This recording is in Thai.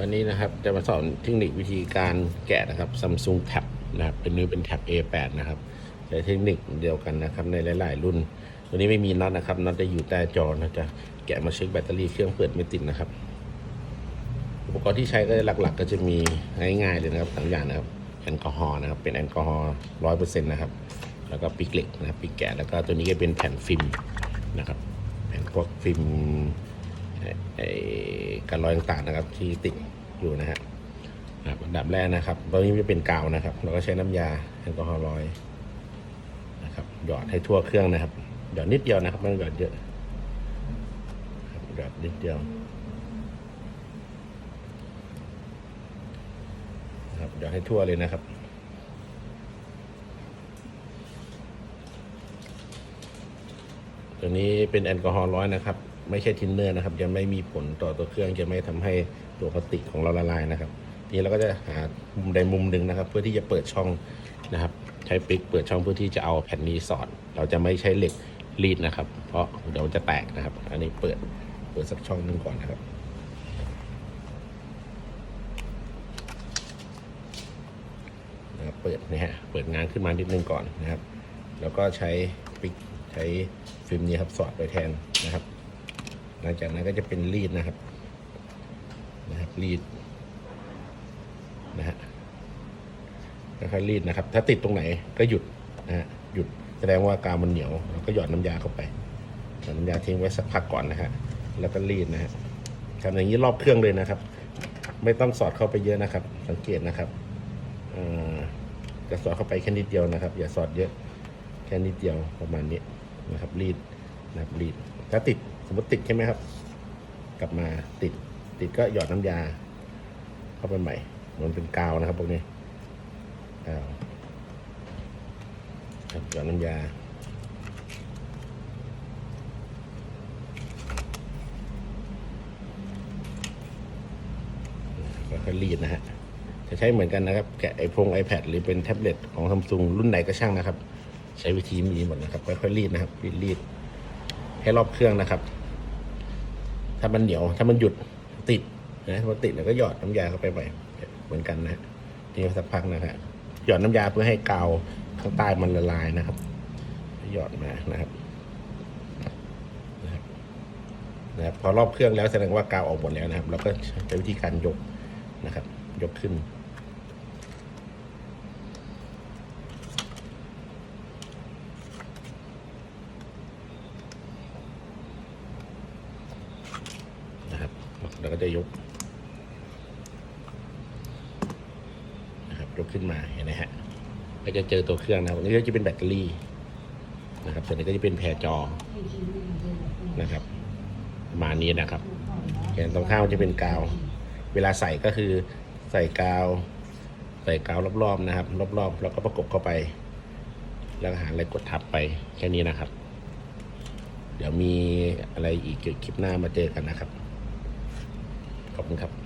วันนี้นะครับจะมาสอนเทคนิควิธีการแกะนะครับ Samsung Tab นะครับเป็นนิ้วเป็น Tab A8 นะครับใช้เทคนิคเดียวกันนะครับในหลาย ๆ รุ่น ตัวนี้ไม่มีน็อตนะครับน็อตจะอยู่ใต้จอนะจะแกะมาเช็คแบตเตอรี่เครื่องเปิดไม่ติดนะครับ อุปกรณ์ที่ใช้ก็หลัก ๆ ก็จะมีง่ายๆเลยนะครับสามอย่างนะครับแอลกอฮอล์นะครับเป็นแอลกอฮอล์ร้อยเปอร์เซ็นต์นะครับ แล้วก็ปิกเหล็กนะครับปิกแกะแล้วก็ตัวนี้ก็เป็นแผ่นฟิล์มนะครับแผ่นพวกฟิล์ม ไอ้การลอยต่างๆนะครับ ที่ติดอยู่นะฮะนะรับอันดับแรกนะครับตอนนี้จะเป็นกาวนะครับ เราก็ใช้น้ำยาแอลกอฮอล์ลอยนะครับหยอดให้ทั่วเครื่องนะครับหยอดนิดเดียวนะครับไม่ต้องหยอดเยอะหยอดนิดเดียวนะครับหยอดให้ทั่วเลยนะครับตัวนี้เป็นแอลกอฮอล์ร้อยนะครับ ไม่ใช่ทินเนอร์นะครับ จะไม่มีผลต่อตัวเครื่องจะไม่ทำให้ตัวพลาสติกของเราละลายนะครับ ทีนี้เราก็จะหามุมใดมุมหนึ่งนะครับ เพื่อที่จะเปิดช่องนะครับ ใช้ปิกเปิดช่องเพื่อที่จะเอาแผ่นนี้สอด เราจะไม่ใช้เหล็กรีดนะครับ เพราะเดี๋ยวมันจะแตกนะครับ อันนี้เปิดเปิดสักช่องหนึ่งก่อนนะครับนะครับเปิดนะฮะเปิดงานขึ้นมานิดนึงก่อนนะครับ แล้วก็ใช้ปิกใช้ฟิล์มนี้ครับสอดไปแทนนะครับ หลังจากนั้นก็จะเป็นรีดนะครับ นะครับรีดนะฮะค่อยๆรีดนะครับ ถ้าติดตรงไหนก็หยุดนะฮะหยุดแสดงว่ากาวมันเหนียวเราก็หยอดน้ำยาเข้าไปหยอดน้ำยาทิ้งไว้สักพักก่อนนะฮะแล้วก็รีดนะฮะทำอย่างนี้รอบเครื่องเลยนะครับ ไม่ต้องสอดเข้าไปเยอะนะครับ สังเกตนะครับอ่อจะสอดเข้าไปแค่นิดเดียวนะครับ อย่าสอดเยอะแค่นิดเดียวประมาณนี้นะครับ รีด นะครับรีดถ้าติดสมมติติดใช่ไหมครับ กลับมาติดติดก็หยอดน้ำยา เข้าไปใหม่เหมือนเป็นกาวนะครับพวกนี้กาวหยอดน้ำยาค่อยๆรีดนะฮะจะใช้เหมือนกันนะครับ แกะไอพง iPad หรือเป็นแท็บเล็ตของซัมซุงรุ่นไหนก็ช่างนะครับ ใช้วิธีมีหมดนะครับค่อยๆรีดนะครับรีดรีด ให้รอบเครื่องนะครับ ถ้ามันเหนียว ถ้ามันหยุดติดนะถ้ามันติดแล้วก็หยอดน้ำยาเข้าไปใหม่เหมือนกันนะนี่สักพักนะฮะหยอดน้ำยาเพื่อให้กาวข้างใต้มันละลายนะครับ หยอดมานะครับนะครับพอรอบเครื่องแล้วแสดงว่ากาวออกหมดแล้วนะครับ เราก็ใช้วิธีการยกนะครับ ยกขึ้น นะครับ เราก็จะยกนะครับยกขึ้นมาเห็นไหมฮะก็จะเจอตัวเครื่องนะครับนนี้ก็จะเป็นแบตเตอรี่นะครับ ส่วนนี้ก็จะเป็นแผ่จอนะครับประมาณนี้นะครับแขนตรงข้างจะเป็นกาว เวลาใส่ก็คือใส่กาว ใส่กาวรอบๆนะครับ รอบๆแล้วก็ประกบเข้าไป แล้วหาอะไรกดทับไปแค่นี้นะครับ เดี๋ยวมีอะไรอีกเกี่ยวกับคลิปหน้ามาเจอกันนะครับ ขอบคุณครับ